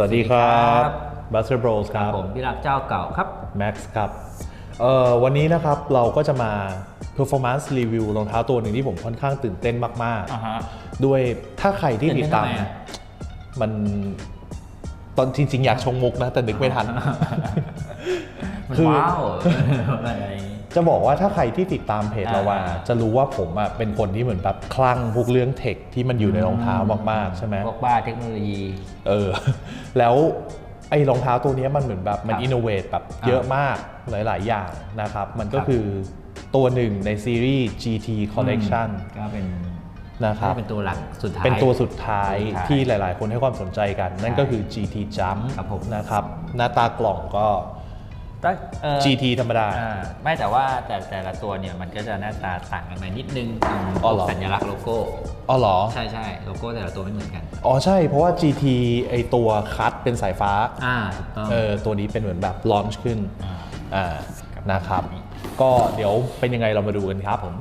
สวัสดีครับสวัสดีครับ Buster Bros ครับผมพี่รักเจ้าเก่าครับ Max ครับเอ่อวันนี้นะครับเราก็จะมา performance review รองเท้าตัวหนึ่งที่ผมค่อนข้างตื่นเต้นมากอ่าฮะๆด้วยถ้าใครที่ติดตามตื่นเต้นทำไมอะมันตอนจริงๆ อยากชงมุกนะ แต่นึกไม่ทันมันคือว้าวอะไรอย่างงี้ จะบอกว่าถ้าใครที่ติดตามเพจเราว่าอ่า จะรู้ว่าผมอะเป็นคนที่เหมือนแบบคลั่งพวกเรื่องเทคที่มันอยู่ในรองเท้ามากๆใช่ไหมพวกบ้าเทคโนโลยีเออแล้วไอ้รองเท้าตัวเนี้ยมันเหมือนแบบมันครับอินโนเวทแบบอ่าเยอะมากหลาย ๆ อย่างนะครับ มันก็ครับคือตัวหนึ่งในซีรีส์ GT Collection ก็เป็นนะครับเป็นตัวหลักสุดท้ายเป็นตัวสุดท้ายสุดท้ายที่หลาย ๆ คนให้ความสนใจกัน นั่นก็คือ GT Jump ครับผมนะครับ หน้าตากล่องก็แต่เอ่อ GT ธรรมดาอ่าไม่แต่ว่าแต่แต่ละตัวเนี่ยมันก็จะหน้าตาต่างกันไปนิดนึงตรงอ๋อเหรอสัญลักษณ์โลโก้ อ๋อเหรอ ใช่ใช่โลโก้แต่ละตัวไม่เหมือนกัน อ๋อใช่ เพราะว่า GT ไอตัวคัตเป็นสายฟ้า อ่าถูกต้องเออตัวนี้เป็นเหมือนแบบลอนช์ขึ้น อ่าอ่านะครับ ก็เดี๋ยวเป็นยังไงเรามาดูกันครับผม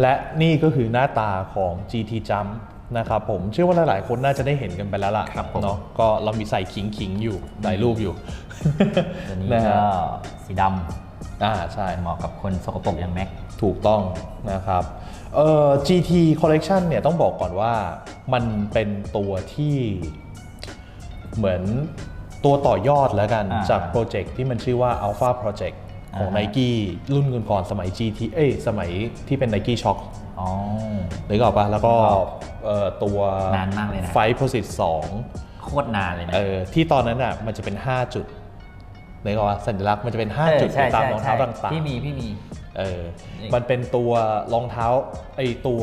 และนี่ก็คือหน้าตาของ GT Jump นะครับผมเชื่อว่าหลายๆคนน่าจะได้เห็นกันไปแล้วล่ะครับผม เนาะก็เรามีใส่ขิงขิงๆอยู่หลายรูปอยู่ ตัวนี้นะฮะก็สีดอ่าใช่ำเหมาะกับคนสกปรกอย่างแม็ก ถูกต้องนะครับเอ่อ GT Collection เนี่ยต้องบอกก่อนว่ามันเป็นตัวที่เหมือนตัวต่อยอดแล้วกันอ่า จากโปรเจกต์ที่มันชื่อว่า Alpha Project ของอ่าฮะ Nike รุ่นก่อนๆสมัย GT เอ้ยสมัยที่เป็น Nike Shock อ๋อนึกออกปะแล้วก็นึกออกเอ่อตัวนานมากเลยนะไฟโพสิตสองโคตรนานเลยนะเออที่ตอนนั้นอะมันจะเป็น 5 จุดนึกออกปะสัญลักษณ์มันจะเป็นเออ5จุดใช่ตามใช่รองเท้าใช่ต่างๆพี่มีพี่มีเออนี่มันเป็นตัวรองเท้าไอตัว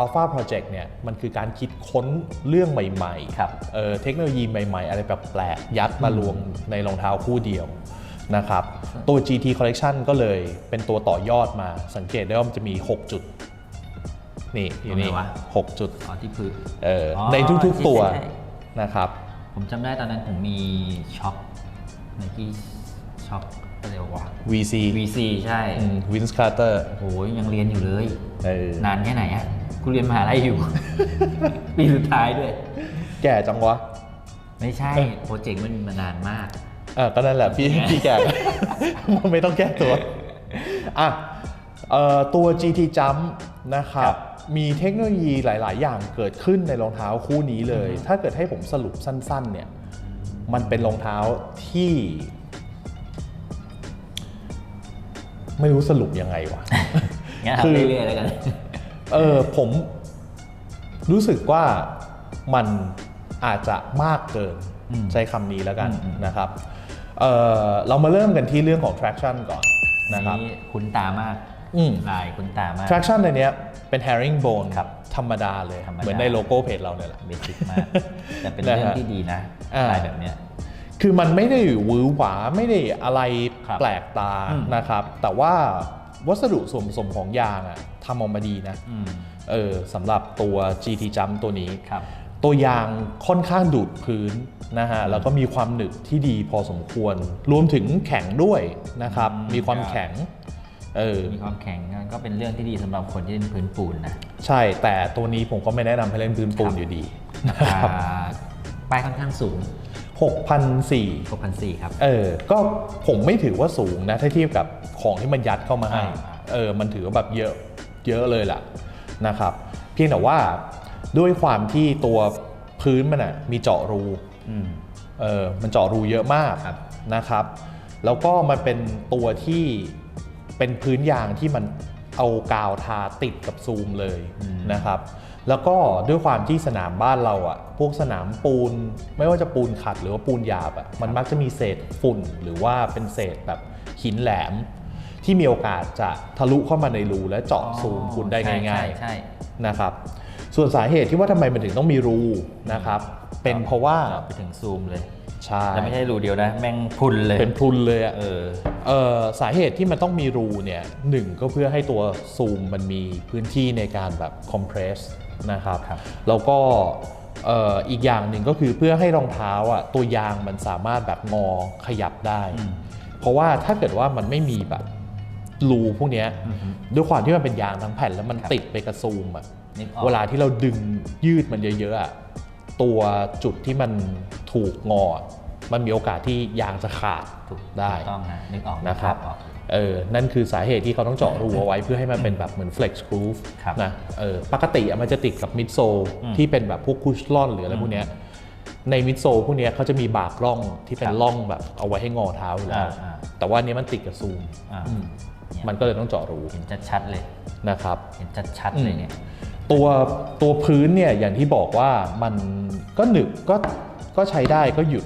Alpha Project เนี่ยมันคือการคิดค้นเรื่องใหม่ๆครับเออเทคโนโลยีใหม่ๆ อะไรแบบแปลกๆยัดมารวมในรองเท้าคู่เดียว นะครับ ตัว GT Collection ก็เลยเป็นตัวต่อยอดมาสังเกตได้ว่ามันจะมี 6 จุด นี่อยู่นี่ตรงไหนวะ6จุดอ๋อที่พื้น เออออในทุกใช่ๆตัวใช่ นะครับ ผมจำได้ตอนนั้นผมมีช็อคไนกี้ช็อคอะไรวะ VC VC ใช่วินส์คาร์เตอร์โอ้ยยังเรียนอยู่เลย เออ นานแค่ไหนอะกูเรียนมหาลัยอยู่ ปีสุดท้ายด้วย แก่จังวะ ไม่ใช่ โปรเจกต์มันมานานมาก อะก็นั่นแหละพี่พี่แก่ ไม่ต้องแก้ตัวอะเอ่อตัว GT Jump นะครับครับมีเทคโนโลยีหลาย ๆ อย่างเกิดขึ้นในรองเท้าคู่นี้เลย ถ้าเกิดให้ผมสรุปสั้น ๆ เนี่ยมันเป็นรองเท้าที่ ไม่รู้สรุปยังไงวะงั้นคือทำเรื่อยๆแล้วกันเออผมรู้สึกว่ามันอาจจะมากเกินอืมใช้คำนี้แล้วกันอืมอืมนะครับ เออเรามาเริ่มกันที่เรื่องของ traction ก่อนนะครับนี่คุ้นตามากอืมลายคุ้นตามาก traction ในเนี้ยเป็น herringbone ครับธรรมดาเลยธรรมดาเหมือนในโลโก้เพจเราเนี่ยแหละเบสิกมาก แต่เป็นเรื่องที่ดีนะอ่าลายแบบเนี้ยคือมันไม่ได้หวือหวาไม่ได้อะไรครับแปลกตาอืมนะครับ แต่ว่าวัสดุส่วนผสมของยางอะทำออกมาดีนะอืมเออสำหรับตัว GT Jump ตัวนี้ครับ ตัวยางค่อนข้างดูดพื้นนะฮะแล้วก็มีความหนึบที่ดีพอสมควร รวมถึงแข็งด้วยนะครับอืมมีความครับแข็งเออมีความแข็งก็เป็นเรื่องที่ดีสำหรับคนที่เล่นพื้นปูนนะใช่แต่ตัวนี้ผมก็ไม่แนะนำให้เล่นพื้นปูนอยู่ดีนะครับอ่าป้ายค่อนข้างสูง6,400 6,400ครับ เออ ก็ผมไม่ถือว่าสูงนะ ถ้าเทียบกับของที่มันยัดเข้ามาให้อ่าเออ มันถือว่าแบบเยอะ เยอะเลยล่ะนะครับ เพียงแต่ว่า ด้วยความที่ตัวพื้นมันอะมีเจาะรูอืมเออมันเจาะรูเยอะมากครับนะครับ แล้วก็มันเป็นตัวที่เป็นพื้นยางที่มันเอากาวทาติดกับซูมเลยนะครับ แล้วก็ด้วยความที่สนามบ้านเราอะ่ะ พวกสนามปูนไม่ว่าจะปูนขัดหรือว่าปูนหยาบอะ่ะมันมักจะมีเศษฝุ่นหรือว่าเป็นเศษแบบหินแหลม ที่มีโอกาสจะทะลุเข้ามาในรูและเจาะซูมคุณได้ใช่ง่ายใช่ใช่ๆนะครับ ส่วนสาเหตุที่ว่าทำไมมันถึงต้องมีรูนะครับ เป็นเพราะว่าเจาะไปถึงซูมเลยใช่แล้วไม่ใช่รูเดียวนะ แม่งพรุนเลยเป็นพรุนเลยอะเออเอ่อสาเหตุที่มันต้องมีรูเนี่ยหนึ่งก็เพื่อให้ตัวซูมมันมีพื้นที่ในการแบบคอมเพรสนะครับครับแล้วก็เอ่ออีกอย่างหนึ่งก็คือเพื่อให้รองเท้าอะตัวยางมันสามารถแบบงอขยับได้อืมเพราะว่าถ้าเกิดว่ามันไม่มีแบบรูพวกเนี้ยอือฮึด้วยความที่มันเป็นยางทั้งแผ่นแล้วมันครับติดไปกับซูมอะ นึกออก เวลาที่เราดึงยืดมันเยอะๆอะตัวจุดที่มันถูกงออะมันมีโอกาสที่ยางจะขาดถูกได้ ถูกต้องนะนึกออกนะครับ ออก เออ นั่นคือสาเหตุที่เขาต้องเจาะรูเอาไว้เพื่อให้มันเป็นแบบเหมือน flex groove ครับนะ เออ ปกติอะมันจะติดกับมิดโซอืมที่เป็นแบบพวกคุชลอนหรืออะไรพวกเนี้ย ในมิดโซพวกเนี้ยเขาจะมีบากร่องที่เป็นครับร่องแบบเอาไว้ให้งอเท้าอยู่แล้ว อ่าอ่า แต่ว่าอันนี้มันติดกับซูมอ่าอืมเนี่ยมันก็เลยต้องเจาะรูเห็นชัดๆเลย นะครับ เห็นชัดๆเลยเนี่ย ตัวตัวพื้นเนี่ยอย่างที่บอกว่ามันก็หนึบก็ก็ใช้ได้ก็หยุด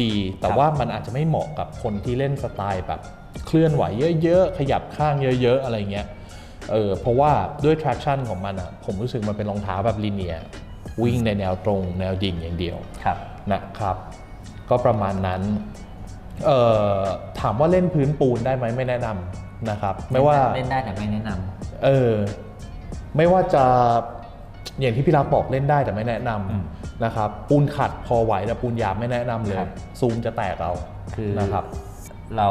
ดี แต่ครับว่ามันอาจจะไม่เหมาะกับคนที่เล่นสไตล์แบบเคลื่อนไหวเยอะๆ ขยับข้างเยอะๆ อะไรเงี้ยเออเพราะว่าด้วย traction ของมันอะผมรู้สึกมันเป็นรองเท้าแบบลีเนียวิ่งในแนวตรงแนวดิ่งอย่างเดียวครับนะครับ ก็ประมาณนั้นเอ่อถามว่าเล่นพื้นปูนได้ไหมไม่แนะนำนะครับ ไม่ว่าเล่นได้แต่ไม่แนะนำเออ ไม่ว่าจะอย่างที่พี่รักบอกเล่นได้แต่ไม่แนะนอืมำนะครับปูนขัดพอไหวแต่ปูนหยาบไม่แนะนำเลยครับซูมจะแตกเอาคือนะครับเรา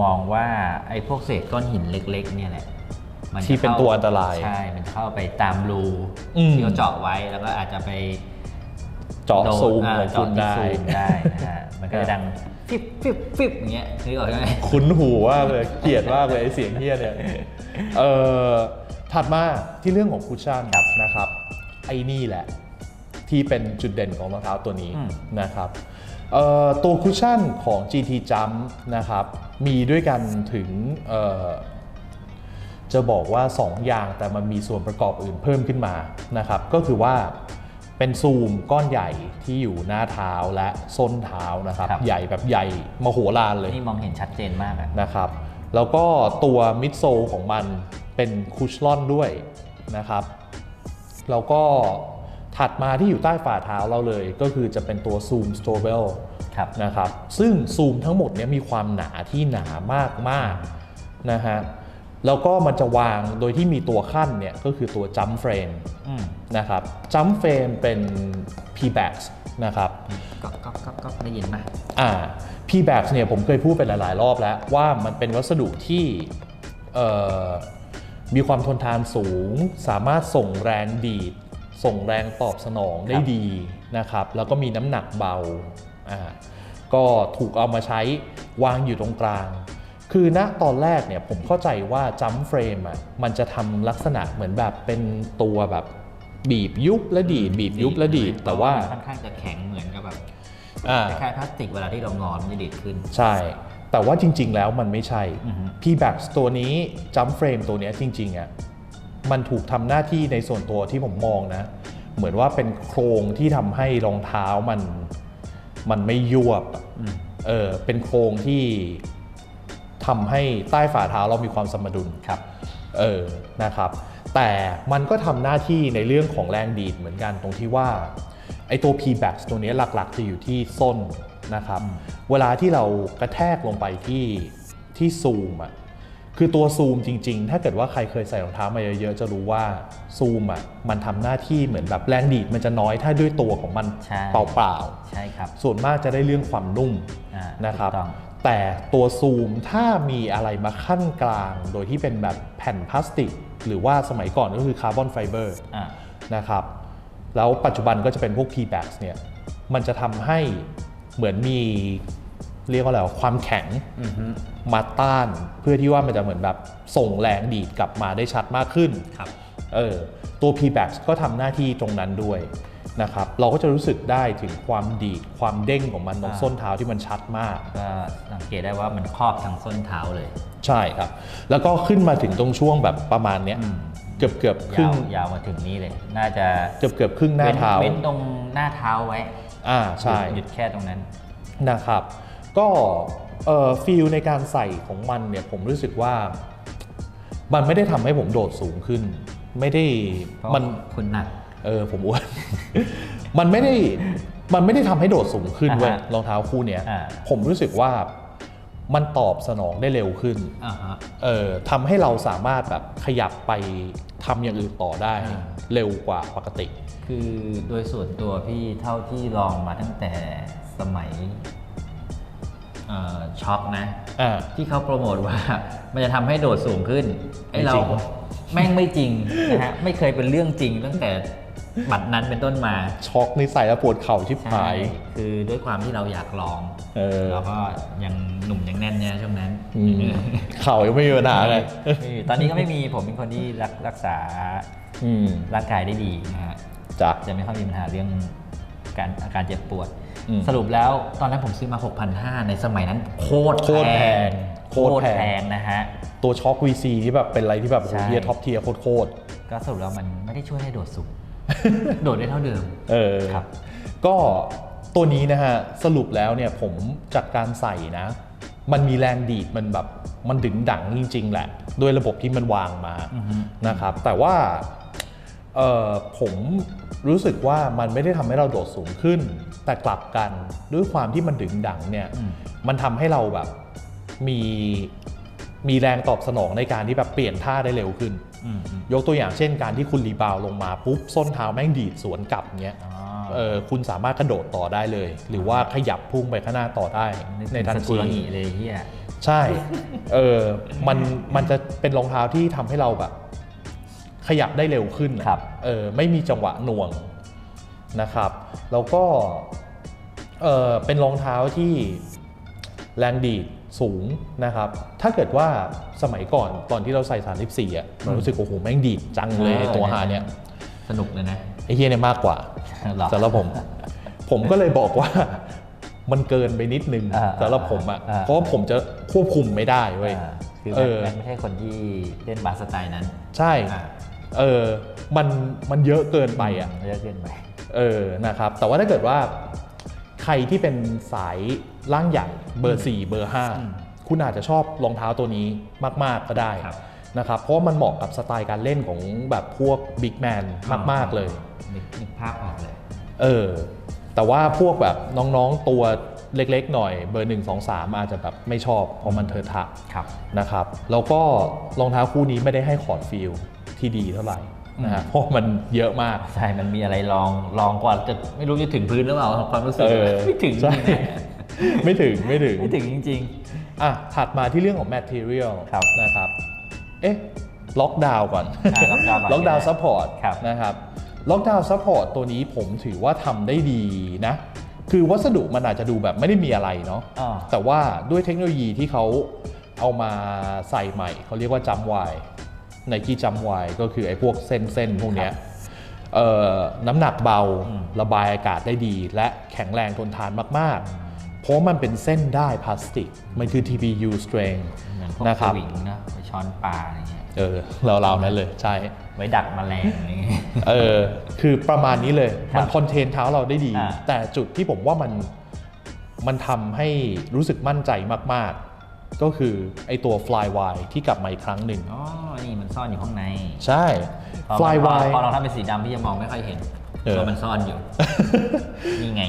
มองว่าไอ้พวกเศษก้อนหินเล็ก ๆ เนี่ยแหละมัจะที่เป็นข้าตัวอันตรายใช่มันเข้าไปตามรูอืมที่เขาเจาะไว้แล้วก็อาจจะไปเจาะโดนซูมอ่าของคุณเจาะที่ได้ซูมได้นะฮะมันก็จะดังฟิบฟิบฟิบอย่างเงี้ยนึกออกใช่ไหมคุ้นหูมากเลยเกลียดมากเลยไอเสียงเฮี้ยเนี่ยเอ่อ ถัดมาที่เรื่องของคุชชั่นนะครับไอ้นี่แหละที่เป็นจุดเด่นของรองเท้าตัวนี้อืมนะครับเอ่อตัวคุชชั่นของ GT Jump นะครับมีด้วยกันถึงเอ่อจะบอกว่า 2 อย่างแต่มันมีส่วนประกอบอื่นเพิ่มขึ้นมานะครับก็คือว่าเป็นซูมก้อนใหญ่ที่อยู่หน้าเท้าและส้นเท้านะครับครับใหญ่แบบใหญ่มโหฬารเลยนี่มองเห็นชัดเจนมากอะนะครับแล้วก็ตัวมิดโซลของมัน เป็นคุชลอนด้วยนะครับ แล้วก็ถัดมาที่อยู่ใต้ฝ่าเท้าเราเลย ก็คือจะเป็นตัวซูมสโตเวลครับนะครับ ซึ่งซูมทั้งหมดเนี้มีความหนาที่หนามากมากๆนะฮะ แล้วก็มันจะวางโดยที่มีตัวขั้นเนี่ยก็คือตัวจัมเฟรมอืมนะครับจัมเฟรมเป็น P-Bax นะครับก็ก็ก็ก็ได้ยินไหมอ่า P-Bax เนี่ยผมเคยพูดไปหลาย ๆ รอบแล้วว่ามันเป็นวัสดุที่เอ่อ มีความทนทานสูง สามารถส่งแรงดีด ส่งแรงตอบสนองได้ดีนะครับ แล้วก็มีน้ำหนักเบาอ่าก็ถูกเอามาใช้วางอยู่ตรงกลาง คือณตอนแรกเนี่ยผมเข้าใจว่าจัมเฟรมอะมันจะทำลักษณะเหมือนแบบเป็นตัวแบบบีบยุบและดีดบีบยุบและดีดแต่ว่าค่อนข้างจะแข็งเหมือนกับแบบอ่าคล้ายๆพลาสติกเวลาที่เรางอมันจะดีดขึ้น ใช่ แต่ว่าจริง ๆ แล้วมันไม่ใช่อือฮึ P-Bax ตัวนี้ Jump Frame ตัวเนี้ยจริงๆอะมันถูกทำหน้าที่ในส่วนตัวที่ผมมองนะ เหมือนว่าเป็นโครงที่ทำให้รองเท้ามันมันไม่ยวบอะอืมเออเป็นโครงที่ทำให้ใต้ฝ่าเท้าเรามีความสมดุลครับเออนะครับ แต่มันก็ทำหน้าที่ในเรื่องของแรงดีดเหมือนกันตรงที่ว่าไอตัว P-Bax ตัวเนี้ยหลักๆ จะอยู่ที่ส้น นะครับ เวลาที่เรากระแทกลงไปที่ที่ซูมอะคือตัวซูมจริง ๆ ถ้าเกิดว่าใครเคยใส่รองเท้ามาเยอะๆ จะรู้ว่าซูมอะมันทำหน้าที่เหมือนแบบแรงดีดมันจะน้อยถ้าด้วยตัวของมันใช่เปล่าใช่ครับๆส่วนมากจะได้เรื่องความนุ่มอ่านะครับถูกต้องแต่ตัวซูมถ้ามีอะไรมาขั้นกลาง โดยที่เป็นแบบแผ่นพลาสติก หรือว่าสมัยก่อนก็คือคาร์บอนไฟเบอร์อ่านะครับ แล้วปัจจุบันก็จะเป็นพวก P-Bax เนี่ย มันจะทำให้ เหมือนมีเรียกว่าอะไรวะความแข็งอือฮึมาต้านเพื่อที่ว่ามันจะเหมือนแบบส่งแรงดีดกลับมาได้ชัดมากขึ้นครับเออตัว P-Bax ก็ทำหน้าที่ตรงนั้นด้วยนะครับเราก็จะรู้สึกได้ถึงความดีดความเด้งของมันตรงอ่าส้นเท้าที่มันชัดมากก็สังเกตได้ว่ามันครอบทั้งส้นเท้าเลย ใช่ครับ แล้วก็ขึ้นมาถึงตรงช่วงแบบประมาณเนี้ยอืมเกือบเกือบครึ่ยาวงยาวมาถึงนี้เลย น่าจะเกือบเกือบครึ่งหน้าเท้าเว้นตรงหน้าเท้าไว้ อ่าใช่ หยุดแค่ตรงนั้น นะครับ ก็เอ่อฟีลในการใส่ของมันเนี่ยผมรู้สึกว่า มันไม่ได้ทำให้ผมโดดสูงขึ้น ไม่ได้เพราะมัน คุณหนัก เออผมอ้วน มันไม่ได้มันไม่ได้ทำให้โดดสูงขึ้นเว้ยอ่าฮะรองเท้าคู่เนี้ย อ่า ผมรู้สึกว่า มันตอบสนองได้เร็วขึ้นอ่าฮะ เออทำให้เราสามารถแบบขยับไปทำอย่างอื่นต่อได้อ่า เร็วกว่าปกติ คือโดยส่วนตัวพี่เท่าที่ลองมาตั้งแต่สมัยเอ่อช็อปนะ อ่า ที่เขาโปรโมทว่า มันจะทำให้โดดสูงขึ้นไอ้ไม่เราจริง แม่งไม่จริงนะฮะ ไม่เคยเป็นเรื่องจริงตั้งแต่บัตรนั้นเป็นต้นมาช็อกในใส่แล้วปวดเข่าชิบหาย คือด้วยความที่เราอยากลอง เออ เราก็ยัง หนุ่มยังแน่นเนี่ยช่วงนั้นอืมเข่ายังไม่มีปัญหาเลยไม่มีตอนนี้ก็ไม่มีผมเป็นคนที่รักรักษาอืมร่างกายได้ดีนะฮะจ้ะ จะไม่ค่อยมีปัญหาเรื่องการอาการเจ็บปวด อืมสรุปแล้วตอนนั้นผมซื้อมา 6,500 ในสมัยนั้นโคตรโคตรแพงโคโคตตรรแพง แพงนะฮะ ตัวช็อค VC ที่แบบเป็นอะไรที่แบบโอ้โหใช่ เฮียท็อปเทียร์โคตรก็สรุปแล้วมันไม่ได้ช่วยให้โดดสูง โดดได้เท่าเดิม ๆเออครับ ก็ตัวนี้นะฮะ สรุปแล้วเนี่ยผมจากการใส่นะ มันมีแรงดีดมันแบบมันดึงดังจริง ๆ แหละ ด้วยระบบที่มันวางมาอือฮึนะครับ แต่ว่าเออผมรู้สึกว่ามันไม่ได้ทำให้เราโดดสูงขึ้น แต่กลับกันด้วยความที่มันดึงดังเนี่ยอืมมันทำให้เราแบบมีมีแรงตอบสนองในการที่แบบเปลี่ยนท่าได้เร็วขึ้นอืมอืมยกตัวอย่างเช่นการที่คุณรีบาวด์ลงมาปุ๊บส้นเท้าแม่งดีดสวนกลับเงี้ยอ๋อเออ คุณสามารถกระโดดต่อได้เลย หรือว่าขยับพุ่งไปข้างหน้าต่อได้นึกในถึงทันสกุทีลงีเลยเฮียใช่เออมันมันจะเป็นรองเท้าที่ทำให้เราแบบ ขยับได้เร็วขึ้นอะครับเออไม่มีจังหวะหน่วงนะครับแล้วก็เออเป็นรองเท้าที่แรงดีดสูงนะครับ ถ้าเกิดว่าสมัยก่อนตอนที่เราใส่ 34อะมันรู้สึกโอ้โหแม่งดีดจังเลยไอ้ตัวหาเนี่ยสนุกเลยนะ ไอ้เฮียเนี่ยมากกว่าหรอ สำหรับผม ผมก็เลยบอกว่ามันเกินไปนิดนึงอ่าสำหรับผมอะอ่า เพราะว่าผมจะควบคุมไม่ได้เว้ย อ่าคือเอแม็กอแม็กไม่ใช่คนที่เล่นบาสสไตล์นั้นใช่อ่าเออมันมันเยอะเกินไปอะ เยอะเกินไปเออ นะครับ แต่ว่าถ้าเกิดว่า ใครที่เป็นสายร่างใหญ่เบอร์ 4 เบอร์อืม5คุณอาจจะชอบรองเท้าตัวนี้มาก ๆ ก็ได้ครับนะครับ เพราะว่ามันเหมาะกับสไตล์การเล่นของแบบพวกบิ๊กแมนมาก ๆ เลย นึกนึกภาพออกเลย เออ แต่ว่าพวกแบบน้องๆตัวเล็กๆหน่อยเบอร์1 2 3อาจจะแบบไม่ชอบเพราะมันเทอะทะครับนะครับ แล้วก็รองเท้าคู่นี้ไม่ได้ให้คอร์ดฟิลที่ดีเท่าไหร่นะฮะเพราะมันเยอะมาก ใช่ มันมีอะไรลองลองกว่าจะไม่รู้จะถึงพื้นหรือเปล่าความรู้สึกเออไม่ถึงจใช่ริงไม่ถึงไม่ถึงๆไม่ถึงจริงอะถัดมาที่เรื่องของ material ครับนะครับ เอ๊ะล็อกดาวน์ก่อนอะ lockdown ก่อนล็อกดาวน์ซัพพอร์ตครับนะครับ ล็อกดาวน์ซัพพอร์ตตัวนี้ผมถือว่าทำได้ดีนะ คือวัสดุมันอาจจะดูแบบไม่ได้มีอะไรเนาะอ่า แต่ว่าด้วยเทคโนโลยีที่เขาเอามาใส่ใหม่ เขาเรียกว่าจัมไวไนกี้จัมไวก็คือไอ้พวกเส้นเส้นๆพวกเนี้ยเอ่อน้ำหนักเบาอืมระบายอากาศได้ดี และแข็งแรงทนทานมากๆเพ ราะมันเป็นเส้นได้พลาสติก มันคือ TPU strength ๆเหมือนพวกนะสครับ วิงนะไปช้อนปลาอะไรเงี้ยเออเราๆนั้นเลยใช่ ไว้ดักแมลงอะไรเงี้ย เออคือประมาณนี้เลยครับมันคอนเทนเท้าเราได้ดี อ่า แต่จุดที่ผมว่ามันมันทำให้รู้สึกมั่นใจมากๆ ก็คือไอตัว Flyway ที่กลับมาอีกครั้งหนึ่ง อ๋อ นี่มันซ่อนอยู่ข้างในใช่ พอ Flyway พอเราทำเป็นสีดำพี่จะมองไม่ค่อยเห็นเออ ว่ามันซ่อนอยู่ นี่ไง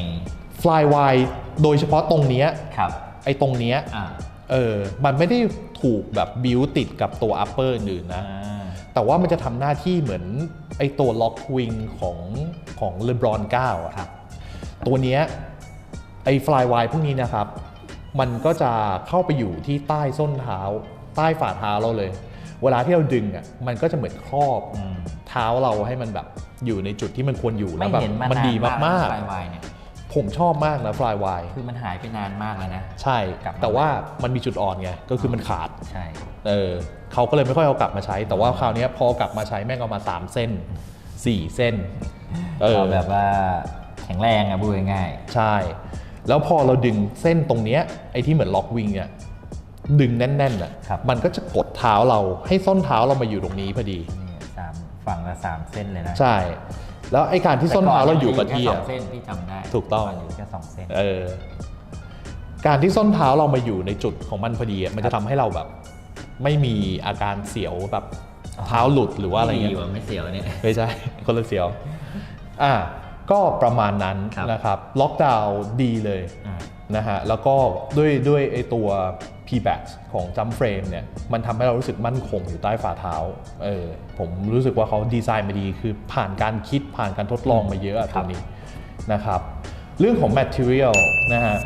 Flyway โดยเฉพาะตรงเนี้ยครับไอตรงเนี้ยอ่าเออมันไม่ได้ถูกแบบบิวติดกับตัว upper อื่นๆนะ อ่า แต่ว่ามันจะทำหน้าที่เหมือนไอตัวล็อกวิงของของเลบรอน9อะครับ ตัวเนี้ยไอฟลายวายพวกนี้นะครับ มันก็จะเข้าไปอยู่ที่ใต้ส้นเท้า ใต้ฝ่าเท้าเราเลย เวลาที่เราดึงอะมันก็จะเหมือนครอบอืมเท้าเราให้มันแบบอยู่ในจุดที่มันควรอยู่แล้ไม่วแบบเห็นมามันนานดีมากไฟวายเนี่ยๆ ผมชอบมากนะฟลายวายคือมันหายไปนานมากแล้วนะ ใช่กลับมาแต่ว่ามันมีจุดอ่อนไง ก็คือมันขาด ใช่ เออเขาก็เลยไม่ค่อยเอากลับมาใช้ แต่ว่าคราวเนี้ยพอกลับมาใช้แม่งเอามา 3 เส้น 4 เส้น เออเราแบบว่าแข็งแรงอะพูดง่ายใช่ แล้วพอเราดึงเส้นตรงเนี้ยไอ้ที่เหมือนล็อกวิงเนี่ยดึงแน่นๆอะครับมันก็จะกดเท้าเราให้ส้นเท้าเรามาอยู่ตรงนี้พอดีๆนี่สามฝั่งละสามเส้นเลยนะ ใช่ แล้วไอ้การที่ส้นเท้าเราอยู่กับที่แต่อะก่นมันมีแค่สองเส้นพี่จำได้ถูกต้องนอยู่แค่สองเส้น เออการที่ส้นเท้าเรามาอยู่ในจุดของมันพอดีอะมันจะทำให้เราแบบ ไม่มีอาการเสียวแบบเท้าหลุดหรือว่าอะไรเงี้ดียกว่าไม่เสียวเนี่ย ไม่ใช่ คนละเสียว อ่า ก็ประมาณนั้นครับ นะครับ ล็อกดาวน์ดีเลยอ่า นะฮะ แล้วก็ด้วยด้วยไอตัว P-back ของจัมเฟรมเนี่ยมันทำให้เรารู้สึกมั่นคงอยู่ใต้ฝ่าเท้าเออผมรู้สึกว่าเขาดีไซน์มาดี คือผ่านการคิดผ่านการทดลองมาเยอะอะคตรัรบงนี้นะครับเรื่องของ material นะฮะ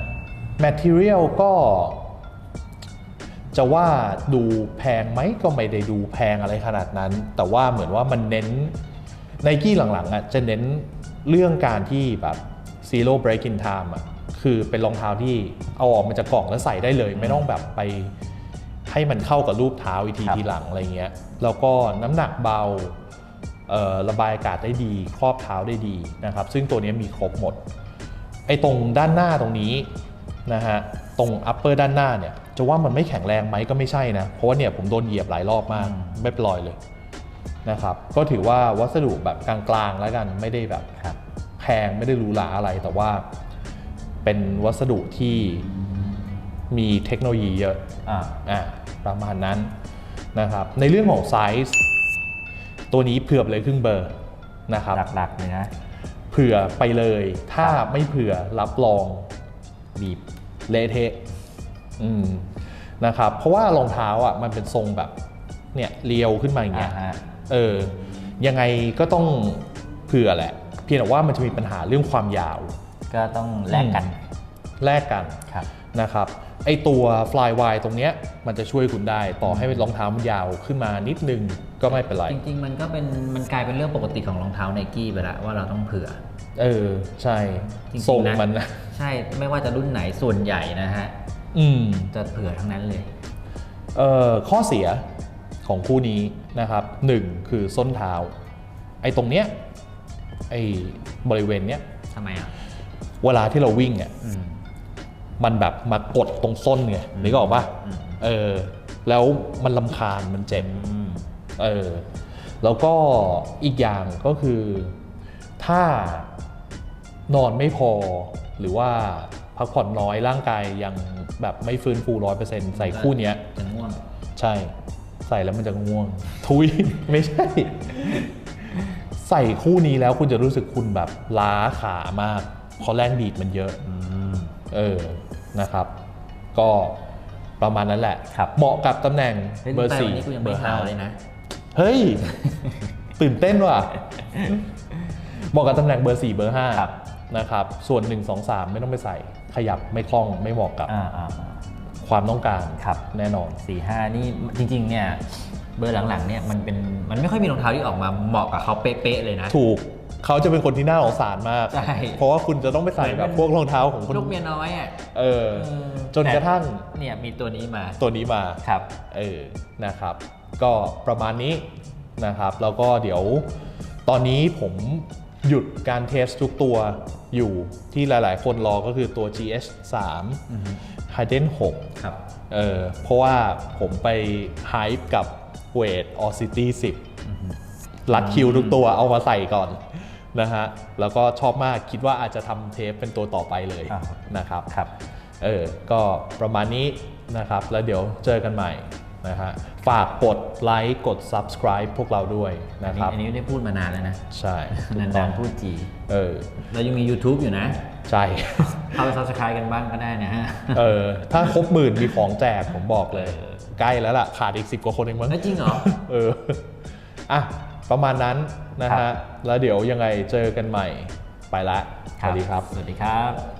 material ก็ จะว่าดูแพงไหมก็ไม่ได้ดูแพงอะไรขนาดนั้น แต่ว่าเหมือนว่ามันเน้นไนกี้หลังๆอะจะเน้นเรื่องการที่แบบ zero break in time อะ คือเป็นรองเท้าที่เอาออกมาจากกล่องแล้วใส่ได้เลย ไม่ต้องแบบไปให้มันเข้ากับรูปเท้าอีกทีครับทีหลังอะไรเงี้ยแล้วก็น้ำหนักเบาเอ่อระบายอากาศได้ดี ครอบเท้าได้ดีนะครับ ซึ่งตัวนี้มีครบหมดไอ้ตรงด้านหน้าตรงนี้นะฮะตรง upper ด้านหน้าเนี่ยจะว่ามันไม่แข็งแรงไหมก็ไม่ใช่นะ เพราะว่าเนี่ยผมโดนเหยียบหลายรอบมากอืมไม่เป็นรอยเลยนะครับก็ถือว่าวัสดุแบบกลางๆแล้วกันไม่ได้แบบครับแพงไม่ได้หรูหราอะไรแต่ว่า เป็นวัสดุที่มีเทคโนโลยีเยอะอ่าอะประมาณนั้นนะครับในเรื่องของไซส์ตัวนี้เผื่อไปเลยครึ่งเบอร์นะครับหลักๆเลยนะเผื่อไปเลยถ้าครับไม่เผื่อรับรองบีบเละเทะอืมนะครับเพราะว่ารองเท้าอะมันเป็นทรงแบบเนี่ยเรียวขึ้นมาอย่างเงี้ยอ่าฮะเออยังไงก็ต้องเผื่อแหละ เพียงแต่ว่ามันจะมีปัญหาเรื่องความยาว ก็ต้องแลกกันแลกกันครับนะครับไอตัว fly wide ตรงเนี้ยมันจะช่วยคุณได้ ต่อให้รองเท้ามันยาวขึ้นมานิดนึงก็ไม่เป็นไร จริง ๆ มันก็เป็นมันกลายเป็นเรื่องปกติของรองเท้าไนกี้ไปแล้วว่าเราต้องเผื่อ เออ ใช่จริงๆทรงนะมันนะใช่ไม่ว่าจะรุ่นไหนส่วนใหญ่นะฮะอืมจะเผื่อทั้งนั้นเลยเอ่อข้อเสียของคู่นี้นะครับหนึ่งคือส้นเท้า ไอ้ตรงเนี้ยไอ้บริเวณเนี้ยทำไมอะ เวลาที่เราวิ่งอะอืมมันแบบมากดตรงส้นไงนึกออกปะอืมเออแล้วมันลำคาญมันเจ็บอืมเออแล้วก็อีกอย่างก็คือถ้านอนไม่พอหรือว่าพักผ่อนน้อยร่างกายยังแบบไม่ฟื้นฟูร้อยเปอร์เซ็นต์ใส่คู่เนี้ยจะง่วงใช่ใส่แล้วมันจะง่วง ทุยไม่ใช่ ใส่คู่นี้แล้วคุณจะรู้สึกคุณแบบล้าขามาก เพราะแรงดีดมันเยอะอืมเออนะครับ ก็ประมาณนั้นแหละครับเหมาะกับตำแหน่งเฮ้ยเบอร์ไปสี่วันนี้กูยังเบไม่อร์หาห้าเลยนะเฮ้ยตื่นเต้นว่ะเหมาะกับตำแหน่งเบอร์สี่เบอร์ห้าครับนะครับส่วน1 2 3ไม่ต้องไปใส่ขยับไม่คล่องไม่เหมาะกับอ่าอ่าอ่าความต้องการครับแน่นอนสี่ห้านี่จริง ๆ เนี่ยเบอร์หลังๆเนี่ยมันเป็นมันไม่ค่อยมีรองเท้าที่ออกมาเหมาะกับเขาเป๊ะๆเลยนะ ถูก เขาจะเป็นคนที่น่าสงสารมาก ใช่ เพราะว่าคุณจะต้องไปใส่แบบพวกรองเท้าของคุณลูกเมียน้อยอะเออ เออจนกระทั่งแต่เนี่ยมีตัวนี้มาตัวนี้มา ครับ เออ นะครับ ก็ประมาณนี้นะครับ แล้วก็เดี๋ยวตอนนี้ผมหยุดการเทสทุกตัวอยู่ที่หลาย ๆ คนรอก็คือตัว GH 3 h y d e n 6ครับ เออเพราะว่าผมไปไฮป์กับเวท o c i t y 10 รัดคิวทุกตัวเอามาใส่ก่อน นะฮะแล้วก็ชอบมากคิดว่าอาจจะทำเทปเป็นตัวต่อไปเลยอ่า นะครับครับ เออก็ประมาณนี้นะครับ แล้วเดี๋ยวเจอกันใหม่นะฮะฝากกดไลค์กด subscribe พวกเราด้วยอันนะคนี้รับ อันนี้ไม่ได้พูดมานานแล้วนะ ใช่ถูกต้นาอนงๆพูดจีเออเรายังมี YouTube อยู่นะ ใช่ เข้าไป subscribe กันบ้างก็ได้นะฮะเออถ้าครบหมื่นมีของแจกผมบอกเลย ใกล้แล้วล่ะ ขาดอีก10กว่าคนเองมั้งเฮ้ยจริงเหรอ เออ อะ ประมาณนั้นนะครัฮะบแล้วเดี๋ยวยังไงเจอกันใหม่ไปละสวัสดีครับ สวัสดีครับ